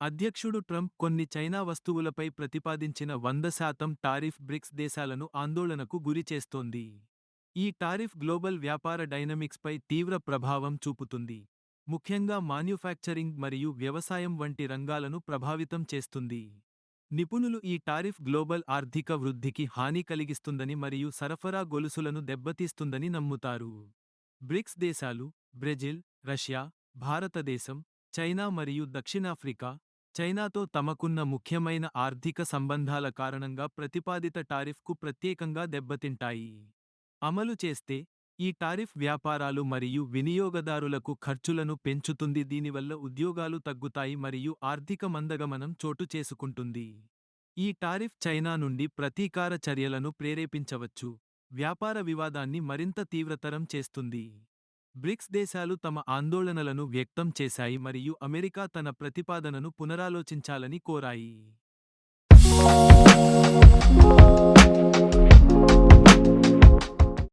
అధ్యక్షుడు ట్రంప్ కొన్ని చైనా వస్తువులపై ప్రతిపాదించిన వంద శాతం టారిఫ్ బ్రిక్స్ దేశాలను ఆందోళనకు గురిచేస్తోంది ఈ టారిఫ్ గ్లోబల్ వ్యాపార డైనమిక్స్పై తీవ్ర ప్రభావం చూపుతుంది. ముఖ్యంగా మాన్యుఫ్యాక్చరింగ్ మరియు వ్యవసాయం వంటి రంగాలను ప్రభావితం చేస్తుంది. నిపుణులు ఈ టారిఫ్ గ్లోబల్ ఆర్థిక వృద్ధికి హాని కలిగిస్తుందని మరియు సరఫరా గొలుసులను దెబ్బతీస్తుందని నమ్ముతారు. బ్రిక్స్ దేశాలు బ్రెజిల్ రష్యా భారతదేశం చైనా మరియు దక్షిణాఫ్రికా చైనాతో తమకున్న ముఖ్యమైన ఆర్థిక సంబంధాల కారణంగా ప్రతిపాదిత టారిఫ్కు ప్రత్యేకంగా దెబ్బతింటాయి. అమలు చేస్తే ఈ టారిఫ్ వ్యాపారాలు మరియు వినియోగదారులకు ఖర్చులను పెంచుతుంది. దీనివల్ల ఉద్యోగాలు తగ్గుతాయి మరియు ఆర్థిక మందగమనం చోటు చేసుకుంటుంది. ఈ టారిఫ్ చైనా నుండి ప్రతీకార చర్యలను ప్రేరేపించవచ్చు. వ్యాపార వివాదాన్ని మరింత తీవ్రతరం చేస్తుంది. బ్రిక్స్ దేశాలు తమ ఆందోళనలను వ్యక్తం చేశాయి మరియు అమెరికా తన ప్రతిపాదనను పునరాలోచించాలని కోరాయి.